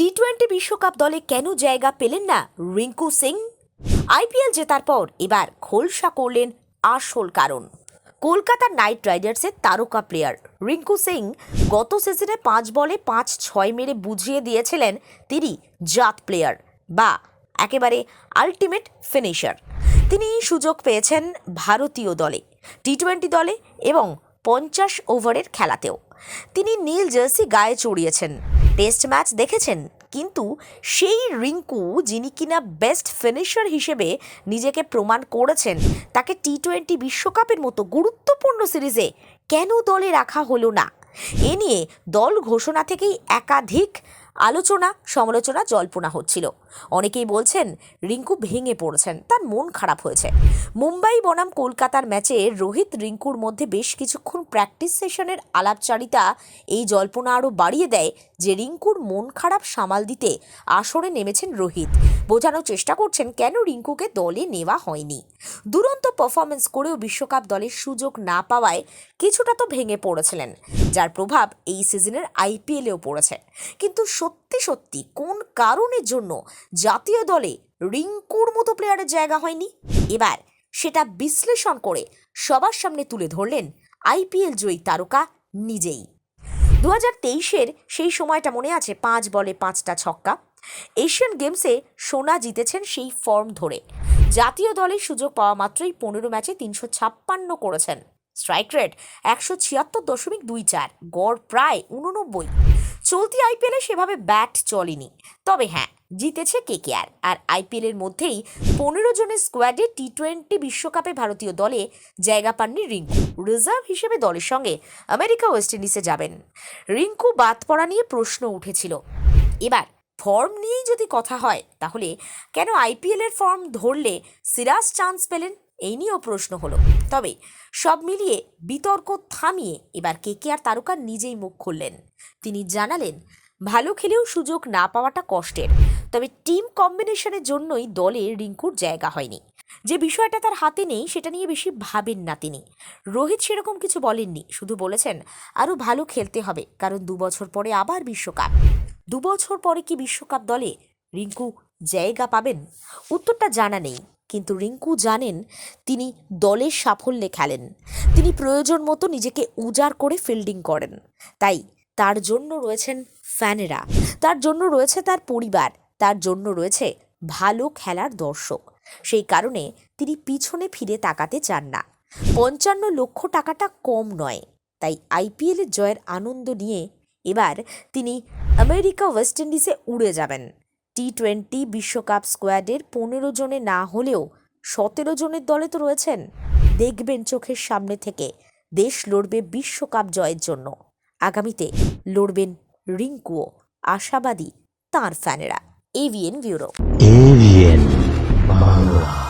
T twenty বিশ্বকাপ দলে কেন জায়গা পেলেন না রিঙ্কু সিং? আইপিএল জেতার পর এবার খোলসা করলেন আসল কারণ। কলকাতা নাইট রাইডার্সের তারকা প্লেয়ার রিঙ্কু সিং গত সিজনে পাঁচ বলে পাঁচ ছয় মেরে বুঝিয়ে দিয়েছিলেন তিনি জাত প্লেয়ার বা একেবারে আলটিমেট ফিনিশার। তিনি সুযোগ পেয়েছেন ভারতীয় দলে টি টোয়েন্টি দলে এবং পঞ্চাশ ওভারের খেলাতেও। তিনি নীল জার্সি গায়ে চড়িয়েছেন। টেস্ট ম্যাচ দেখেছেন? কিন্তু সেই রিঙ্কু, যিনি কিনা বেস্ট ফিনিশার হিসেবে নিজেকে প্রমাণ করেছেন, তাকে টি টোয়েন্টি বিশ্বকাপের মতো গুরুত্বপূর্ণ সিরিজে কেন দলে রাখা হলো না? এ নিয়ে দল ঘোষণা থেকেই একাধিক আলোচনা, সমালোচনা, জল্পনা হচ্ছিল। অনেকেই বলছেন, রিঙ্কু ভেঙে পড়েছেন, তার মন খারাপ হয়েছে। মুম্বাই বনাম কলকাতার ম্যাচে রোহিত রিঙ্কুর মধ্যে বেশ কিছুক্ষণ প্র্যাকটিস সেশনের আলাপচারিতা এই জল্পনা আরও বাড়িয়ে দেয় যে রিঙ্কুর মন খারাপ সামাল দিতে আসরে নেমেছেন রোহিত। বোঝানোর চেষ্টা করছেন কেন রিঙ্কুকে দলে নেওয়া হয়নি। দুরন্ত পারফরমেন্স করেও বিশ্বকাপ দলের সুযোগ না পাওয়ায় কিছুটা তো ভেঙে পড়েছিলেন, যার প্রভাব এই সিজনের আইপিএলেও পড়েছে। কিন্তু সত্যি সত্যি কোন কারণের জন্য জাতীয় দলে রিঙ্কুর মতো প্লেয়ারের জায়গা হয়নি? এবার সেটা বিশ্লেষণ করে সবার সামনে তুলে ধরলেন আইপিএল জয়ী তারকা নিজেই। দু হাজার তেইশের সেই সময়টা মনে আছে? পাঁচ বলে পাঁচটা ছক্কা। এশিয়ান গেমসে সোনা জিতেছেন সেই ফর্ম ধরে। জাতীয় দলে সুযোগ পাওয়া মাত্রই পনেরো ম্যাচে তিনশো ছাপ্পান্ন করেছেন। স্ট্রাইক রেট একশো ছিয়াত্তর দশমিক দুই চার, গড় প্রায় উননব্বই চলতি আইপিএলে সেভাবে ব্যাট চলেনি। তবে হ্যাঁ জিতেছে কেকেআর। আর আইপিএলের মধ্যেই পনেরো জনের স্কোয়াডে টি টোয়েন্টি বিশ্বকাপে ভারতীয় দলে জায়গা পাননি রিঙ্কু। রিজার্ভ হিসেবে দলের সঙ্গে আমেরিকা ওয়েস্ট ইন্ডিজে যাবেন। রিঙ্কু বাদ পড়া নিয়ে প্রশ্ন উঠেছিল। এবার ফর্ম নিয়েই যদি কথা হয়, তাহলে কেন আইপিএলের ফর্ম ধরলে সিরাজ চান্স পেলেন? এই নিয়েও প্রশ্ন হলো। তবে সব মিলিয়ে বিতর্ক থামিয়ে এবার কেকেআর তারকা নিজেই মুখ খুললেন। তিনি জানালেন, ভালো খেলেও সুযোগ না পাওয়াটা কষ্টের। তবে টিম কম্বিনেশনের জন্যই দলে রিঙ্কুর জায়গা হয়নি। যে বিষয়টা তার হাতে নেই সেটা নিয়ে বেশি ভাবেন না তিনি। রোহিত সেরকম কিছু বলেননি। শুধু বলেছেন, আরও ভালো খেলতে হবে, কারণ দু বছর পরে আবার বিশ্বকাপ। দু বছর পরে কি বিশ্বকাপ দলে রিঙ্কু জায়গা পাবেন? উত্তরটা জানা নেই। কিন্তু রিঙ্কু জানেন তিনি দলের সাফল্যে খেলেন। তিনি প্রয়োজন মতো নিজেকে উজাড় করে ফিল্ডিং করেন। তাই তার জন্য রয়েছেন ফ্যানেরা। তার জন্য রয়েছে তার পরিবার। তার জন্য রয়েছে ভালো খেলার দর্শক। সেই কারণে তিনি পিছনে ফিরে তাকাতে চান না। পঞ্চান্ন লক্ষ টাকাটা কম নয়। তাই আইপিএলের জয়ের আনন্দ নিয়ে এবার তিনি আমেরিকা ওয়েস্ট ইন্ডিজে উড়ে যাবেন। টি টোয়েন্টি বিশ্বকাপ স্কোয়াডের পনেরো জনে না হলেও সতেরো জনের দলে তো রয়েছেন। দেখবেন চোখের সামনে থেকে দেশ লড়বে বিশ্বকাপ জয়ের জন্য। আগামীতে লড়বেন রিঙ্কুও, আশাবাদী তাঁর ফ্যানেরা। AVN bureau. এভিএন বাংলা।